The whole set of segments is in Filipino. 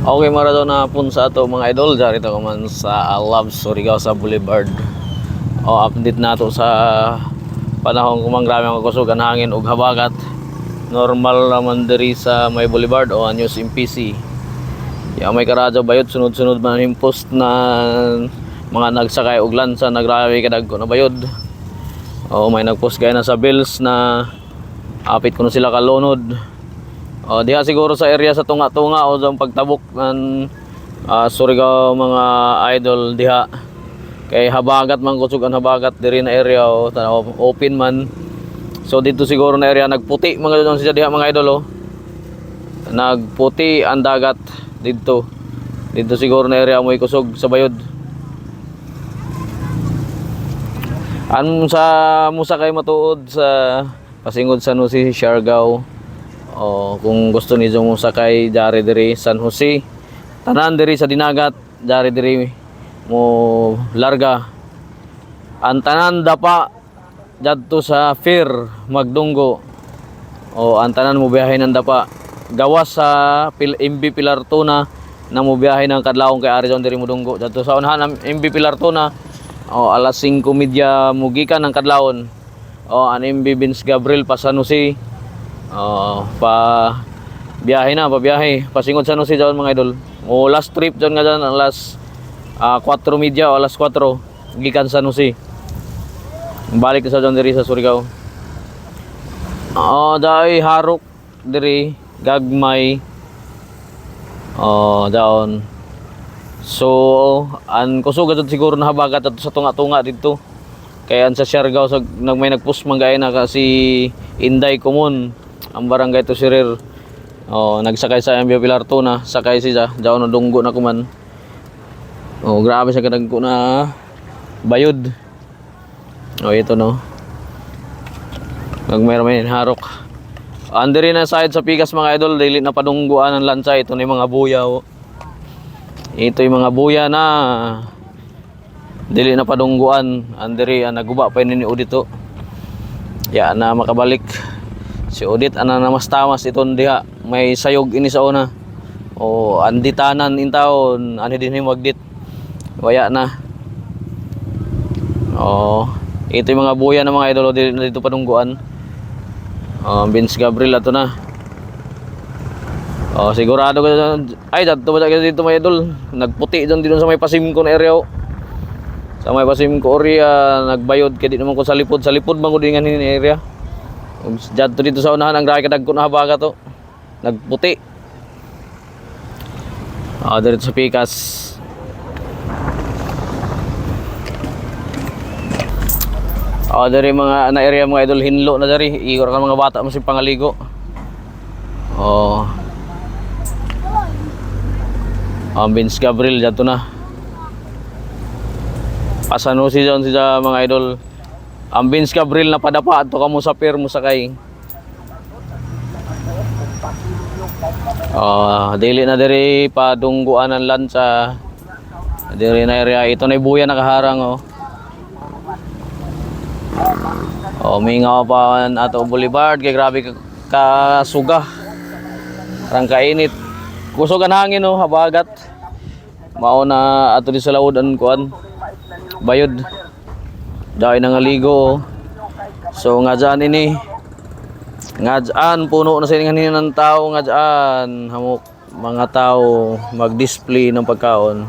Okay, mara na pun sa ato mga idol. Dari ko man sa Love Surigao sa Boulevard. O update na to sa panahon kumang grabe ang kusog ang hangin ug habagat. Normal naman diri sa may Boulevard o anyos MPC. Ya may karadyo bayot sunod-sunod man yung post na mga nagsakay og lansa nagrabe kadag ko na bayod. O may nagpost gaya na sa bills na apit ko na sila kalunod. O diha siguro sa area sa tunga-tunga o sa pagtabok ng ah, Surigao mga idol diha. Kay habagat man kusog ang habagat diri na area o open man. So dito siguro na area nagputi mga doon siya diha mga idol oh. Nagputi ang dagat dito. Dito siguro na area mo kusog sa bayod. An sa musa kay matuod sa pasingod sa Nusi Siargao. O kung gusto niyo mo sakay dari diri San Jose. Tanan diri sa dinagat, dari diri mo larga. Ang tanan dapa jadto sa Fir Magdunggo. O ang tanan mo biyahe ng dapa gawas sa Pil MB Pilar Tuna na mo biyahe ng kadlawon kay Arizona diri mo dunggo. Jadto sa unahan MB Pilar Tuna o alas 5 media mugikan ng kadlawon. O ang MB Vince Gabriel pa San Jose. Oh, pa biyahe na, pa biyahe. Pasingod sa Jose dyan mga idol. O last trip dyan nga dyan, ang last ah, 4 media o alas 4 gikan sa Jose. Balik na sa dyan diri sa Surigao. Oh, dahil harok diri gagmay. Oh, daon. So, an kusog gud siguro na habagat ato sa tunga-tunga dito. Kaya sa Siargao sa nag may gaya na kasi Inday Common ang barangay to Sirir. Oh, nagsakay sa MB Pilar Tuna, sakay siya, daw na dunggo na kuman. Oh, grabe sa kadagko na bayod. Oh, ito no. Nagmayroon may harok. Andiri na side sa pikas mga idol, dili na padungguan ang lansa ito na mga buya. oh. Ito yung mga buya na dili na padungguan. Andiri ang naguba pa ni Udito. Ya na makabalik. Si Udit ana na mas tamas iton diha. May sayog ini sa una. O anditanan in taon, ani din yung magdit. Waya na. Oh, ito yung mga buya ng mga idol na dito padungguan. Oh, Vince Gabriel ato na. Oh, sigurado ka dyan. Ay, dato ba dito mga idol? Nagputi dyan dito sa may Pasimco na area. oh. Sa may Pasimco area, nagbayod kaya di naman ko sa lipod. Sa lipod bang ko din nga ni area. Dyan dito sa unahan, ang grahe kadag ko na habaga to. Nagputi. Ah, dito sa Pikas. Oh, dari mga na area mga idol hinlo na dari. Igor ka mga bata mo si pangaligo. Oh. Ang Vince Gabriel dito na. Pasano si John si mga idol. Ang Vince Gabriel na padapa ato ka mo sa pier mo sakay. Oh, dili na diri padungguan ang lansa. Diri na area ito na buya nakaharang oh. Oh, may nga pa ato boulevard kay grabe ka, kasuga. Parang kainit. Kusog ang hangin oh, habagat. Mao na ato di sa laod an kuan. Bayod. Dahil nangaligo. So nga dyan ini. Nga dyan, puno na sa kanina ng tao nga dyan. Hamok mga tao mag-display ng pagkaon.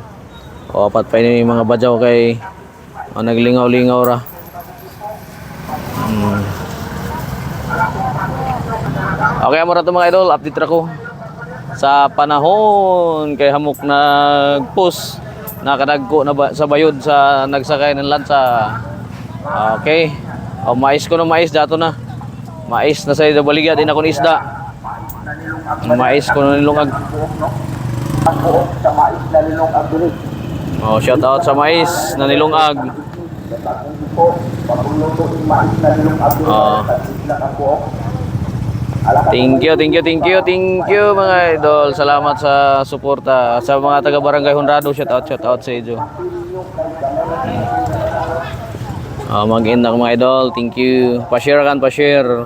O apat pa ini mga badyaw kay o, naglingaw-lingaw ra. Hmm. Okay, amo ra to mga idol, update ra ko. Sa panahon kay hamok nag-post nakadagko na ba, sa bayod sa nagsakay ng lansa. Okay. O mais ko no mais dato na. Mais na sa ida baligya din ako ni isda. Mais ko no nilungag. Oh, shout out sa mais na nilungag. Oh. Thank you, thank you, thank you, thank you mga idol. Salamat sa suporta sa mga taga Barangay Honrado. Shout out, shout out sa inyo. Oh, mag-end na mga idol. Thank you. Pa-share kan, pa-share.